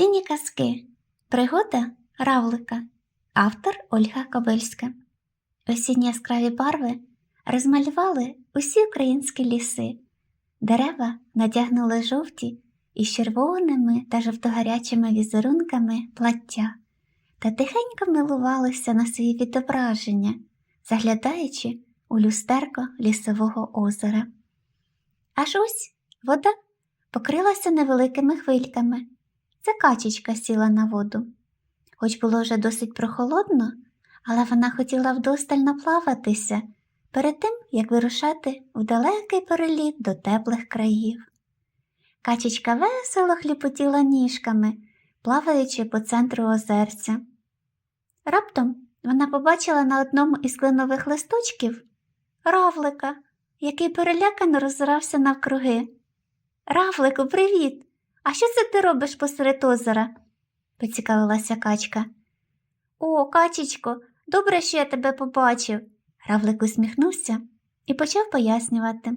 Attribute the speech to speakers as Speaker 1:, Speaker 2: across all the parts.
Speaker 1: Осінні казки. Пригода Равлика. Автор Ольга Кобильська. Осінні яскраві барви розмалювали усі українські ліси. Дерева надягнули жовті із червоними та жовтогарячими візерунками плаття та тихенько милувалися на свої відображення, заглядаючи у люстерко лісового озера. Аж ось вода покрилася невеликими хвильками. Це качечка сіла на воду. Хоч було вже досить прохолодно, але вона хотіла вдосталь наплаватися перед тим, як вирушати в далекий переліт до теплих країв. Качечка весело хліпотіла ніжками, плаваючи по центру озерця. Раптом вона побачила на одному із кленових листочків равлика, який перелякано роззирався навкруги. Равлику, привіт! А що це ти робиш посеред озера? поцікавилася качка. О, качечко, добре, що я тебе побачив. Равлик усміхнувся і почав пояснювати.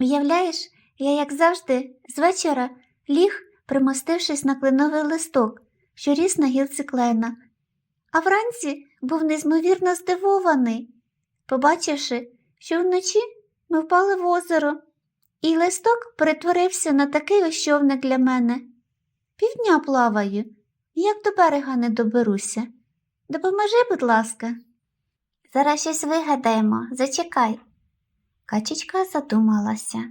Speaker 1: Уявляєш, я, як завжди, з вечора ліг, примостившись на кленовий листок, що ріс на гілці клена, а вранці був незмовірно здивований, побачивши, що вночі ми впали в озеро, і листок перетворився на такий ось човник для мене. Півдня плаваю, як до берега не доберуся. Допоможи, будь ласка. Зараз щось вигадаємо, зачекай. Качечка задумалася,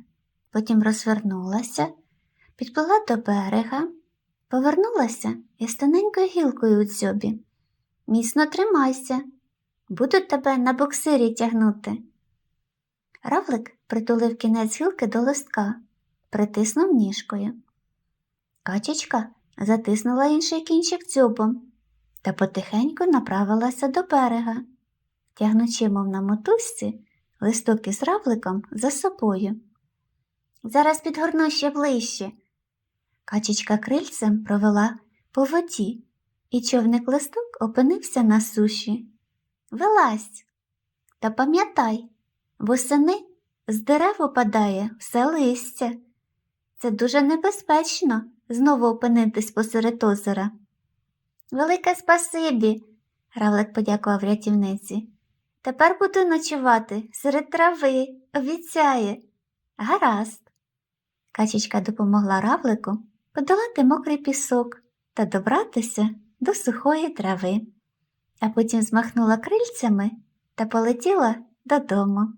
Speaker 1: потім розвернулася, підплила до берега, повернулася і з тоненькою гілкою у дзьобі. Міцно тримайся, буду тебе на боксирі тягнути. Равлик притулив кінець гілки до листка, притиснув ніжкою. Качечка затиснула інший кінчик дзьобом та потихеньку направилася до берега, тягнучи, мов на мотузці, листок із равликом за собою. Зараз підгорну ще ближче. Качечка крильцем провела по воді, і човник листок опинився на суші. Вилазь, та пам'ятай, восени з дерев опадає все листя. Це дуже небезпечно знову опинитись посеред озера. Велике спасибі, Равлик подякував рятівниці. Тепер буду ночувати серед трави, обіцяє. Гаразд. Качечка допомогла равлику подолати мокрий пісок та добратися до сухої трави, а потім змахнула крильцями та полетіла додому.